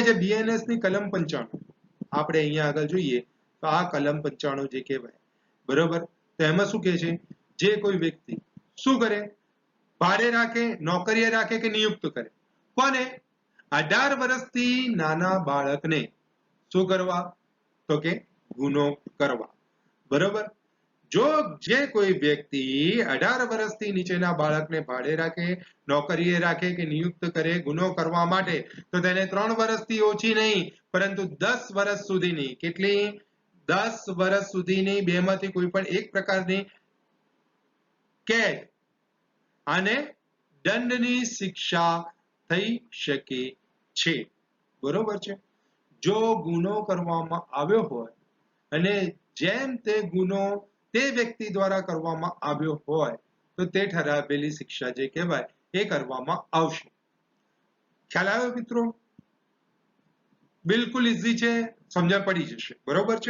જે બીએનએસની કલમ પંચાણું. આપણે અહીંયા આગળ જોઈએ તો આ કલમ પંચાણું જે કહેવાય, બરોબર? તો એમાં શું કહે છે? જે કોઈ વ્યક્તિ શું કરે? ભાડે રાખે, નોકરીએ રાખે કે નિયુક્ત કરે? કોને? અઢાર વર્ષથી નાના બાળકને. શું કરવા? તો કે ગુનો કરવા. બરોબર? જો જે કોઈ વ્યક્તિ અઢાર વર્ષથી નીચેના બાળકને ભાડે રાખે, નોકરીએ રાખે કે નિયુક્ત કરે, ગુનો કરવા માટે, તો તેને ત્રણ વર્ષથી ઓછી નહીં, પરંતુ દસ વર્ષ સુધીની, કેટલી? દસ વર્ષ સુધીની બેમાંથી કોઈ પણ એક પ્રકારની કેદ અને દંડની શિક્ષા થઈ શકે છે. બરોબર છે? જો ગુનો કરવામાં આવ્યો હોય અને જેમ તે ગુનો તે વ્યક્તિ દ્વારા કરવામાં આવ્યો હોય, તો તે ઠરાવેલી શિક્ષા જે કહેવાય, એ કરવામાં આવશે. ખ્યાલ આવ્યો મિત્રો? બિલકુલ ઇઝી છે, સમજણ પડી જશે. બરોબર છે?